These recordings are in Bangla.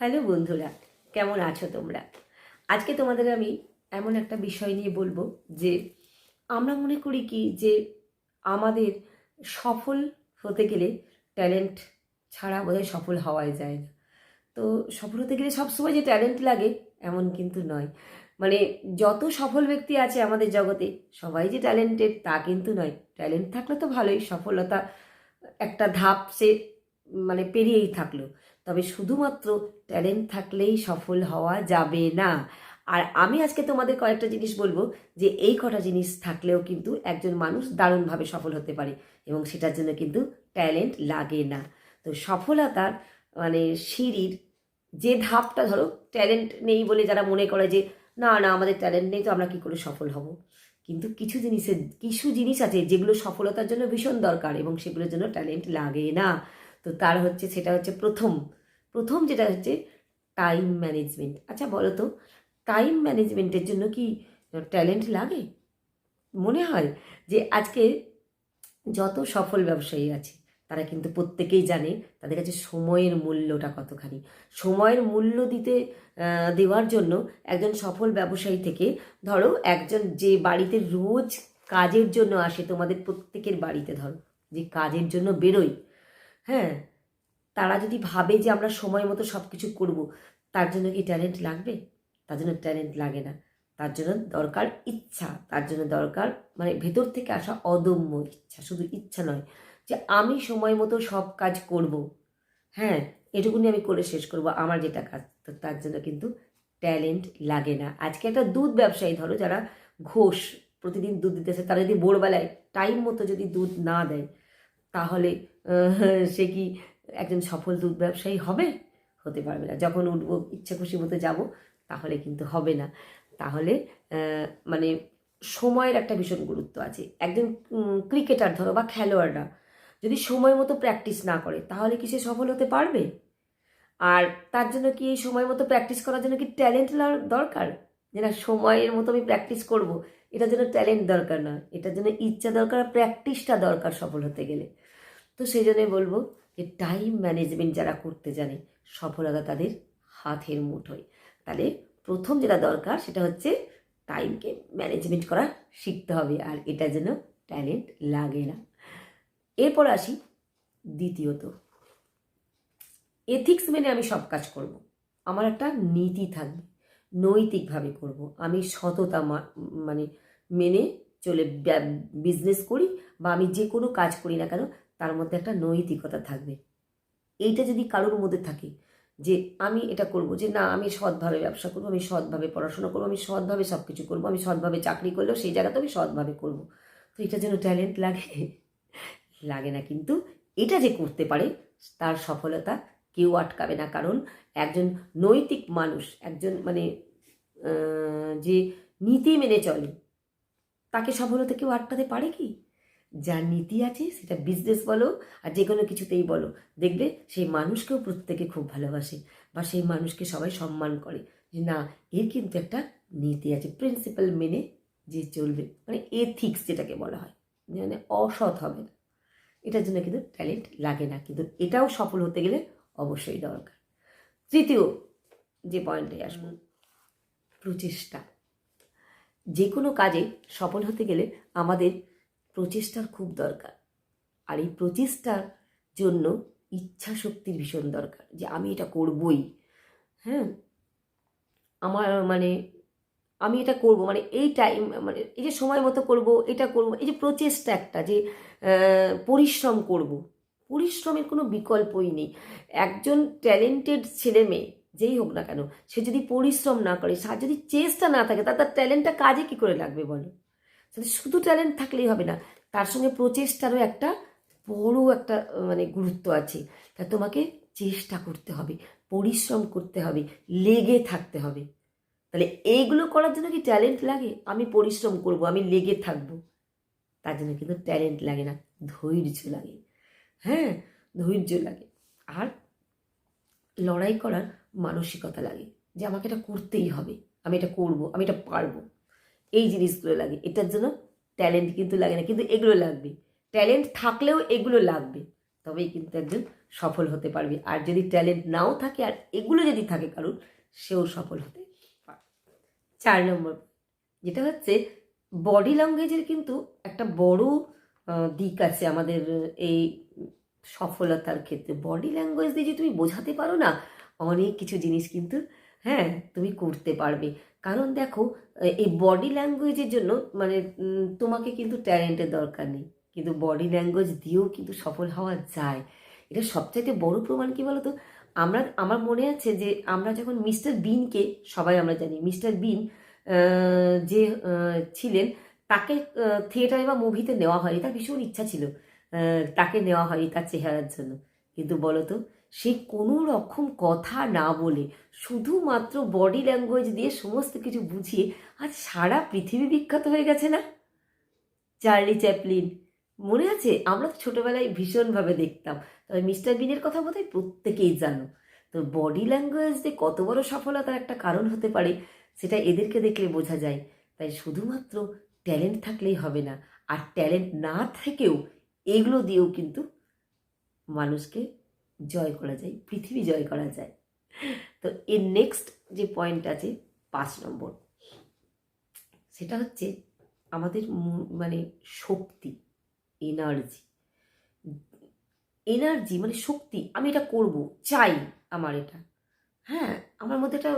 হ্যালো বন্ধুরা, কেমন আছো তোমরা? আজকে তোমাদের আমি এমন একটা বিষয় নিয়ে বলব যে আমরা মনে করি কি যে আমাদের সফল হতে গেলে ট্যালেন্ট ছাড়া বোধহয় সফল হওয়াই যায় না। তো সফল হতে গেলে সবসময় যে ট্যালেন্ট লাগে এমন কিন্তু নয়। মানে যত সফল ব্যক্তি আছে আমাদের জগতে, সবাই যে ট্যালেন্টেড তা কিন্তু নয়। ট্যালেন্ট থাকলে তো ভালোই, সফলতা একটা ধাপ সে মানে পেরিয়েই থাকল। তবে শুধুমাত্র ট্যালেন্ট থাকলেই সফল হওয়া যাবে না। আর আমি আজকে তোমাদের কয়েকটা জিনিস বলব যে এই কটা জিনিস থাকলেও কিন্তু একজন মানুষ দারুণভাবে সফল হতে পারে এবং সেটার জন্য কিন্তু ট্যালেন্ট লাগে না। তো সফলতার মানে সিঁড়ির যে ধাপটা ধরো ট্যালেন্ট নেই বলে যারা মনে করে যে, না না, আমাদের ট্যালেন্ট নেই তো আমরা কী করে সফল হব? কিন্তু কিছু জিনিসের, কিছু জিনিস আছে যেগুলো সফলতার জন্য ভীষণ দরকার এবং সেগুলোর জন্য ট্যালেন্ট লাগে না। তো তার হচ্ছে, সেটা হচ্ছে প্রথম প্রথম যেটা হচ্ছে টাইম ম্যানেজমেন্ট আচ্ছা বলো তো টাইম ম্যানেজমেন্টের জন্য কি ট্যালেন্ট লাগে? মনে হয় যে আজকে যত সফল ব্যবসায়ী আছে, তারা কিন্তু প্রত্যেকেই জানে তাদের কাছে সময়ের মূল্যটা কতখানি। সময়ের মূল্য দিতে দেওয়ার জন্য একজন সফল ব্যবসায়ী থেকে ধরো একজন যে বাড়িতে রোজ কাজের জন্য আসে তোমাদের প্রত্যেকের বাড়িতে ধরো, যে কাজের জন্য বেরোয় হ্যাঁ? তারা যদি ভাবে যে আমরা সময় মতো সব কিছু করব, তার জন্য কি ট্যালেন্ট লাগবে? তার জন্য ট্যালেন্ট লাগে না। তার জন্য দরকার ইচ্ছা, তার জন্য দরকার মানে ভেতর থেকে আসা অদম্য ইচ্ছা, শুধু ইচ্ছা নয় যে আমি সময় মতো সব কাজ করব। হ্যাঁ এটুকুনি আমি করে শেষ করব আমার যেটা কাজ, তো তার জন্য কিন্তু ট্যালেন্ট লাগে না। আজকে একটা দুধ ব্যবসায়ী ধরো যারা ঘোষ প্রতিদিন দুধ দিতেছে, তারা যদি ভোরবেলায় টাইম মতো যদি দুধ না দেয়, তাহলে সে কি একজন সফল দুধ ব্যবসায়ী হবে? হতে পারবে না। যখন উঠবো ইচ্ছা খুশি মতো যাব, তাহলে কিন্তু হবে না। তাহলে মানে সময়ের একটা ভীষণ গুরুত্ব আছে। একজন ক্রিকেটার ধরো বা খেলোয়াড়রা যদি সময় মতো প্র্যাকটিস না করে, তাহলে কি সে সফল হতে পারবে? আর তার জন্য কি এই সময় মতো প্র্যাকটিস করার জন্য কি ট্যালেন্ট দরকার? যে না, সময়ের মতো আমি প্র্যাকটিস করব, এটার জন্য ট্যালেন্ট দরকার না। এটার জন্য ইচ্ছা দরকার প্র্যাকটিসটা দরকার সফল হতে গেলে। তো সেই জন্যই বলব যে টাইম ম্যানেজমেন্ট যারা করতে জানে, সফলতা তাদের হাতের মুঠোয় তাহলে প্রথম যেটা দরকার সেটা হচ্ছে টাইমকে ম্যানেজমেন্ট করা শিখতে হবে, আর এটা যেন ট্যালেন্ট লাগে না এরপর আসি দ্বিতীয়ত এথিক্স মেনে আমি সব কাজ করব। আমার একটা নীতি থাকবে, নৈতিকভাবে করব। আমি সততা মানে মেনে চলে বিজনেস করি বা আমি যে কোনো কাজ করি না কেন তার মধ্যে একটা নৈতিকতা থাকবে। এইটা যদি কারোর মধ্যে থাকে যে আমি এটা করব, যে না, আমি সৎভাবে ব্যবসা করব, আমি সৎভাবে পড়াশোনা করব, আমি সৎভাবে সব কিছু করব, আমি সৎভাবে চাকরি করলেও সেই জায়গাতে আমি সৎভাবে করব। তো এটা যেন ট্যালেন্ট লাগে লাগে না। কিন্তু এটা যে করতে পারে, তার সফলতা কেউ আটকাবে না। কারণ একজন নৈতিক মানুষ, একজন মানে যে নীতি মেনে চলে, তাকে সফলতা কেউ আটকাতে পারে কি? যার নীতি আছে সেটা বিজনেস বলো আর যে কোনো কিছুতেই বলো। দেখবে সেই মানুষকেও প্রত্যেকে খুব ভালোবাসে বা সেই মানুষকে সবাই সম্মান করে যে না, এর কিন্তু একটা নীতি আছে প্রিন্সিপাল মেনে যে চলবে। মানে এথিক্স যেটাকে বলা হয়। মানে অসৎ হবে না। এটার জন্য কিন্তু ট্যালেন্ট লাগে না। কিন্তু এটাও সফল হতে গেলে অবশ্যই দরকার। তৃতীয় যে পয়েন্টে আসব, প্রচেষ্টা। যে কোনো কাজে সফল হতে গেলে আমাদের প্রচেষ্টার খুব দরকার। আর এই প্রচেষ্টার জন্য ইচ্ছা শক্তির ভীষণ দরকার যে আমি এটা করবই। হ্যাঁ? আমার মানে আমি এটা করব মানে এই টাইম মানে এই যে সময় মতো করব, এটা করব, এই যে প্রচেষ্টা একটা যে পরিশ্রম করব। পরিশ্রমের কোনো বিকল্পই নেই। একজন ট্যালেন্টেড ছেলে মেয়ে, যেই হোক না কেন, সে যদি পরিশ্রম না করে তার যদি চেষ্টা না থাকে, তার তার ট্যালেন্টটা কাজে কি করে লাগবে বলো? তাহলে শুধু ট্যালেন্ট থাকলেই হবে না, তার সঙ্গে প্রচেষ্টারও একটা বড় একটা মানে গুরুত্ব আছে। তা তোমাকে চেষ্টা করতে হবে, পরিশ্রম করতে হবে, লেগে থাকতে হবে। তাহলে এইগুলো করার জন্য কি ট্যালেন্ট লাগে? আমি পরিশ্রম করব, আমি লেগে থাকব। তার জন্য কিন্তু ট্যালেন্ট লাগে না, ধৈর্য লাগে। হ্যাঁ ধৈর্য লাগে। আর লড়াই করার মানসিকতা লাগে যে আমাকে এটা করতেই হবে, আমি এটা করব, আমি এটা পারব। এই জিনিসগুলো লাগে। এটার জন্য ট্যালেন্ট কিন্তু লাগে না, কিন্তু এগুলো লাগবে। ট্যালেন্ট থাকলেও এগুলো লাগবে। তবেই কিন্তু একজন সফল হতে পারবে। আর যদি ট্যালেন্ট নাও থাকে, আর এগুলো যদি থাকে কারণ সেও সফল হতে পারবে। চার নম্বর যেটা হচ্ছে বডি ল্যাঙ্গুয়েজের কিন্তু একটা বড় দিক আছে আমাদের এই সফলতার ক্ষেত্রে। বডি ল্যাঙ্গুয়েজ দিয়ে যদি তুমি বোঝাতে পারো না, অনেক কিছু জিনিস কিন্তু হ্যাঁ তুমি করতে পারবে। কারণ দেখো এই বডি ল্যাঙ্গুয়েজের জন্য মানে তোমাকে কিন্তু ট্যালেন্টের দরকার নেই। কিন্তু বডি ল্যাঙ্গুয়েজ দিয়েও কিন্তু সফল হওয়া যায়। এটা সবচাইতে বড় প্রমাণ কি বলতো? আমরা, আমার মনে আছে যে, আমরা যখন মিস্টার বিনকে সবাই আমরা জানি মিস্টার বিন যে ছিলেন, তাকে থিয়েটারে বা মুভিতে নেওয়া হয়নি। তার ভীষণ ইচ্ছা ছিল তাকে নেওয়া হয়নি তার চেহারার জন্য। কিন্তু বলতো সে কোনো রকম কথা না বলে, শুধুমাত্র বডি ল্যাঙ্গুয়েজ দিয়ে সমস্ত কিছু বুঝিয়ে আজ সারা পৃথিবী বিখ্যাত হয়ে গেছে না? চার্লি চ্যাপলিন মনে আছে? আমরা তো ছোটোবেলায় ভীষণভাবে দেখতাম। তবে মিস্টার বিনের কথা বোধহয় প্রত্যেকেই জানো। তো বডি ল্যাঙ্গুয়েজ যে কত বড় সফলতার একটা কারণ হতে পারে, সেটা এদেরকে দেখলে বোঝা যায়। তাই শুধুমাত্র ট্যালেন্ট থাকলেই হবে না। আর ট্যালেন্ট না থেকেও এগুলো দিয়েও কিন্তু মানুষকে জয় করা যায়, পৃথিবী জয় করা যায়। তো এর নেক্সট যে পয়েন্ট আছে, পাঁচ নম্বর। সেটা হচ্ছে আমাদের মানে শক্তি এনার্জি এনার্জি মানে শক্তি, আমি এটা করব, চাই আমার এটা। হ্যাঁ আমার মধ্যে একটা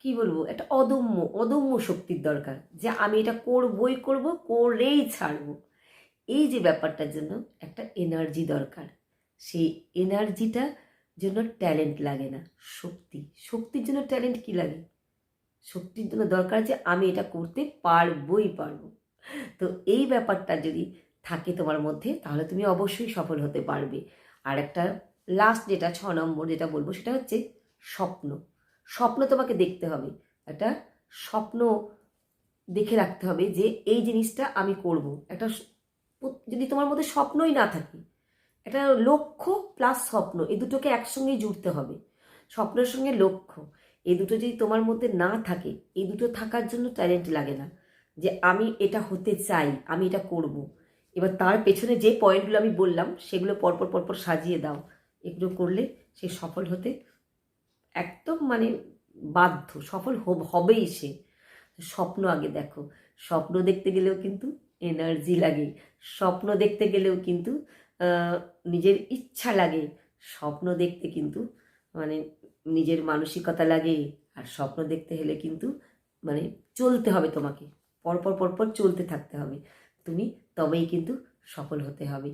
কি বলব, একটা অদম্য অদম্য শক্তির দরকার যে আমি এটা করবই করব, করেই ছাড়বো। এই যে ব্যাপারটার জন্য একটা এনার্জি দরকার। সেই এনার্জিটা জন্য ট্যালেন্ট লাগে না, শক্তি। শক্তির জন্য ট্যালেন্ট কি লাগে? শক্তির জন্য দরকার যে আমি এটা করতে পারবই পারব। তো এই ব্যাপারটা যদি থাকে তোমার মধ্যে, তাহলে তুমি অবশ্যই সফল হতে পারবে। আর একটা লাস্ট যেটা, ছ নম্বর যেটা বলব, সেটা হচ্ছে স্বপ্ন। স্বপ্ন তোমাকে দেখতে হবে। একটা স্বপ্ন দেখে রাখতে হবে যে এই জিনিসটা আমি করব। একটা যদি তোমার মধ্যে স্বপ্নই না থাকে একটা লক্ষ্য প্লাস স্বপ্ন, এই দুটোকে একসঙ্গেই জুড়তে হবে। স্বপ্নের সঙ্গে লক্ষ্য, এই দুটো যদি তোমার মধ্যে না থাকে, এই দুটো থাকার জন্য ট্যালেন্ট লাগে না। যে আমি এটা হতে চাই, আমি এটা করব। এবার তার পেছনে যে পয়েন্টগুলো আমি বললাম, সেগুলো পরপর পরপর সাজিয়ে দাও। এগুলো করলে সে সফল হতে একদম মানে বাধ্য, সফল হব- হবেই সে। স্বপ্ন আগে দেখো, স্বপ্ন দেখতে গেলেও কিন্তু এনার্জি লাগে। স্বপ্ন দেখতে গেলেও কিন্তু নিজের ইচ্ছা লাগে, স্বপ্ন দেখতে কিন্তু মানে নিজের মানসিকতা লাগে, আর স্বপ্ন দেখতে হলে কিন্তু মানে চলতে হবে তোমাকে, পরপর পরপর চলতে থাকতে হবে, তুমি তবেই কিন্তু সফল হতে হবে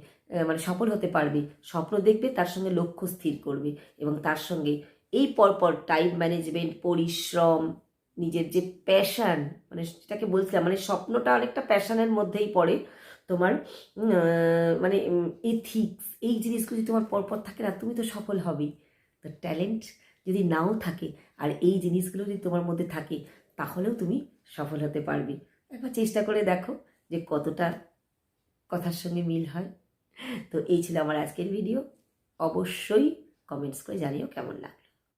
মানে সফল হতে পারবে, স্বপ্ন দেখবে তার সঙ্গে লক্ষ্য স্থির করবে, এবং তার সঙ্গে এই পরপর টাইম ম্যানেজমেন্ট পরিশ্রম, নিজের যে প্যাশান মানে যেটাকে বলছিলাম মানে স্বপ্নটা অনেকটা প্যাশানের মধ্যেই পড়ে তোমার মানে এথিক্স এই জিনিসগুলো যদি তোমার পরপর থাকে না, তুমি তো সফল হবেই। তো ট্যালেন্ট যদি নাও থাকে, আর এই জিনিসগুলো যদি তোমার মধ্যে থাকে, তাহলেও তুমি সফল হতে পারবে। একবার চেষ্টা করে দেখো যে কতটা কথার সঙ্গে মিল হয়। তো এই ছিল আমার আজকের ভিডিও অবশ্যই কমেন্টস করে জানিও কেমন লাগল